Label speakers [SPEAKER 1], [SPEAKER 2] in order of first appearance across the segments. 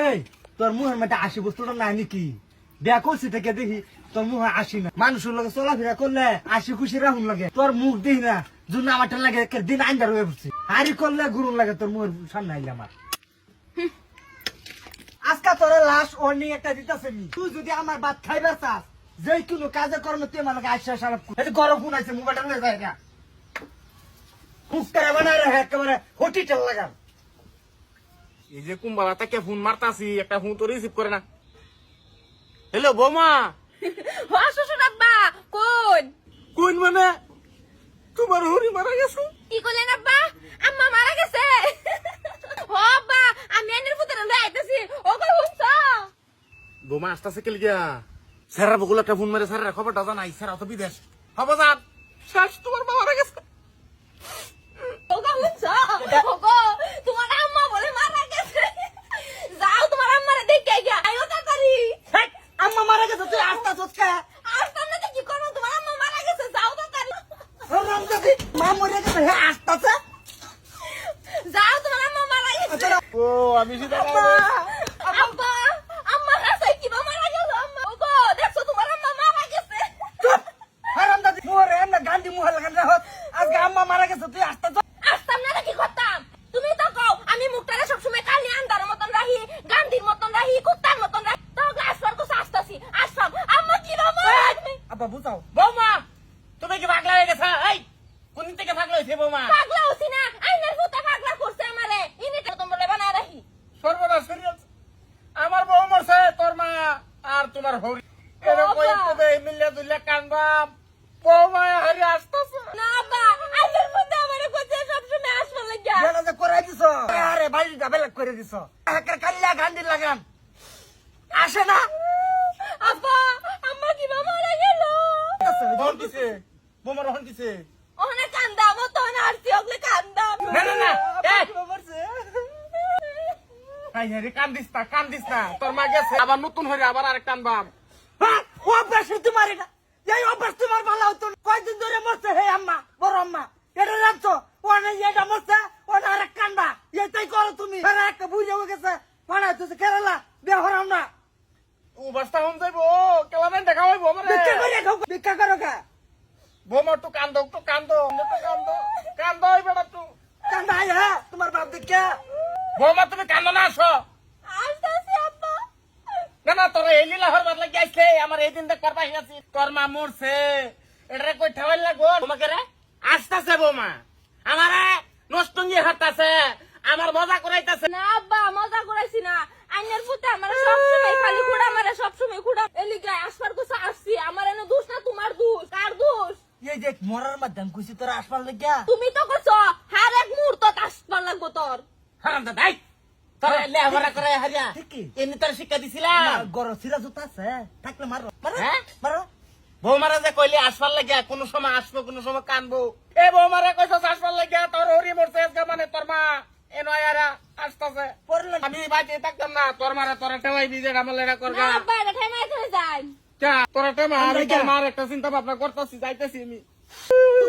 [SPEAKER 1] এই তোর মুহে আসি না। খুশি লাগে। মুখ দেখি না জুন আমারটা লাগে দিন আইন্দার হয়ে পড়ছি। হারি করলে গুরুন লাগে, তোর মুহের সামনে আইলে আমার। আজকা তোর লাশ ওয়ার্নিং একটা দিতেছে নি। তুই যদি আমার ভাত খাইবার চাস যে কোনো কাজে কর্ম তুই আমার এটা গরম ফোন আছে মোবাইলটা লয়ে যায় না বানায় রাখে একেবারে হোটিটেল লাগান
[SPEAKER 2] এই যে কুম্বালা তাকে ফোন মারতাছি একটা ফোন তো রিসিভ করে না। হ্যালো বৌমা।
[SPEAKER 3] হ্যাঁ শ্বশুর আব্বা কোন?
[SPEAKER 2] কোন মানে? তোমার হরি মারা গেছে।
[SPEAKER 3] কি করলেন আব্বা? আম্মা মারা গেছে। হ আব্বা আমি এনের ফুটারে লই আইতাছি। ও কই হুনছ
[SPEAKER 2] বৌমা আসতেছে কে লিগা স্যারের বকুল একটা ফোন মেরে স্যারের খবরটা জানাই। স্যার অত বিদেশ। হব যান শেষ তোমার মা মারা গেছে।
[SPEAKER 3] ও কই হুনছ ও গো তোমার আম্মা বলে মারা গেছে। যাও তোমার আম্মারে দেখে গিয়া আইও তাড়াতাড়ি।
[SPEAKER 1] হেই, আম্মা মারা গেছে তুই আস্তা চোচকা
[SPEAKER 3] আসতাম না তো কি করব? তোমার আম্মা মারা গেছে যাও তাড়াতাড়ি।
[SPEAKER 1] রমজাদি মা মরে গেছে হে আসতাছে?
[SPEAKER 3] যাও তোমার আম্মা মারা গেছে।
[SPEAKER 2] ও আমি সেটা
[SPEAKER 3] আব্বা আম্মা কাছে কি বা মারা গেল আম্মা ও গো দেখছ তোমার আম্মা মারা গেছে
[SPEAKER 1] চুপ হারাম দাদি মোরে এমনি গান্ধী মুহে লাগান রাখত আজকে আম্মা মারা গেছে তুই আসতাছ
[SPEAKER 3] আসতাম না নাকি করতাম তুমি তো কও আমি মুখটারে সবসময় কালি আন্দার মতন রাহি গান্ধীর মতন রাহি কুত্তার মতন রাহি তাও আসবার কোসা আসতাছি আসতাম আম্মা কি বাবা
[SPEAKER 1] আব্বা বুঝাও
[SPEAKER 2] বৌমা তুমি কি পাগলা হয়ে গেছে এই কোন দিন থেকে পাগলা হয়েছে বৌমা
[SPEAKER 3] পাগলা হছি না আইনের ফুটা পাগলা করছে আমারে। ইনিটা তো বলে বানা রাহি
[SPEAKER 2] সর্বনাশ করে আমার বউ মরছে তোর মা আর তোমার হরি। এরকম
[SPEAKER 3] বাবা।
[SPEAKER 2] মিলে দুলে কানবাম বৌমা হারি আসতেছে।
[SPEAKER 3] না বা আইনের ফুটা আমারে কইছে সবসময় আসবার লাগিয়া।
[SPEAKER 1] বেলা যে করে দিছ। আরে বাড়িটা বেলা করে দিছ। একটা কাল্লা গান্ধী লাগান আসে না।
[SPEAKER 3] আব্বা আম্মা কি মারা গেল?
[SPEAKER 2] বৌমা রহন
[SPEAKER 3] ওখানে না আরতি ওগলে কান্দা
[SPEAKER 2] না না না। এই হারি কান্দিস না কান্দিস না তোর মা গেছে আবার নতুন হয়ে আবার আরেক কানবাম
[SPEAKER 1] হ্যাঁ, ও অভ্যাস তোমার এটা এই অভ্যাস তোমার ভালো হতো না। কয়দিন ধরে মরছে হে আম্মা বড় আম্মা। এটা জানছো? ওনে এটা মরছে ওনে আরেক কান্দা। এটাই করো তুমি। একটা বুঝে হয়ে গেছে। মানে তুই কেরালা বিয়ে হরাম না।
[SPEAKER 2] ও বাস্তা হন যাইবো। কেলা দেখা হইবো
[SPEAKER 1] ভিক্ষা করে ভিক্ষা করো কা
[SPEAKER 2] বৌমা একটু কান্দ একটু কান্দ কান্দ। কান্দ হইবে একটু।
[SPEAKER 1] হ্যাঁ? তোমার বাপ দেখা?
[SPEAKER 2] বৌমা তুমি কান্দ না আসো। না না তোর এই লীলা হরবার লাগি আইছে আমার এই দিন দেখ করবা আছি তোর মা মরছে। এটা কই ঠাওয়াই লাগবো তোমাকে রে? আসতাছে বৌমা। আমারে নষ্টঙ্গি হাঁটতাছে আমার মজা করাইতাছে।
[SPEAKER 3] না আব্বা মজা করাইছি না। আইনের পুতে আমার সবসময় খালি খুড়া মারে সবসময় খুড়া এলিগা আসবার কোসা আসছি আমার এনে দোষ না তোমার দোষ কার দোষ
[SPEAKER 1] এই খুশি তোরা আসবার লাগিয়া
[SPEAKER 3] তুমি তো করছ হার এক মুহূর্ত আসবার লাগবো তোর।
[SPEAKER 2] হারাম দাদা তোর লেহাপড়া করে হারিয়া। এমনি তোর শিক্ষা দিছিলাম
[SPEAKER 1] গরম সিরা জুতা আছে। থাকলে মারো। মারো
[SPEAKER 2] হ্যাঁ?
[SPEAKER 1] মারো।
[SPEAKER 2] বৌমারা যে কইলে আসবার লাগিয়া কোন সময় আসব কোন সময় কানবো। এ বৌমারা কইছ আসবার লাগিয়া তোর হরি মরছে আজকে মানে তোর মা। এ নয়ারা আসতেছে। আমি বাঁচিয়ে থাকতাম না তোর মারা তোরা টেমাই বিজে আমার
[SPEAKER 3] যাই।
[SPEAKER 2] যা, তোরা টেমা
[SPEAKER 1] আমরা যা।
[SPEAKER 2] মার একটা চিন্তা ভাবনা করতেছি যাইতেছি আমি।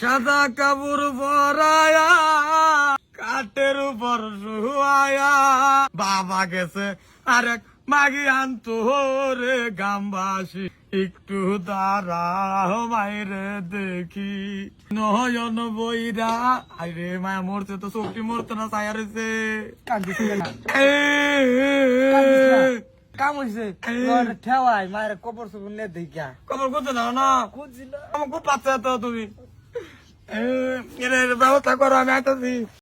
[SPEAKER 1] সাদা কাপড় পরায়া কাঠের উপর শুয়ায়া। বাবা গেছে আরেক মাগি আনতো রে গামবাসী একটু দাঁড়াও মাইরে দেখি। নয়ন বইরা আরে মায়া মরছে তো চোখটি মরতে না ছায়া রয়েছে কাম হয়েছে ঠেওয়াই মায়ের কবর সবর নে দেখিয়া। কবর করতে দাও না? খুঁজছিল আমার খুব বাচ্চা তো তুমি। ব্যবস্থা করো আমি আইতাছি।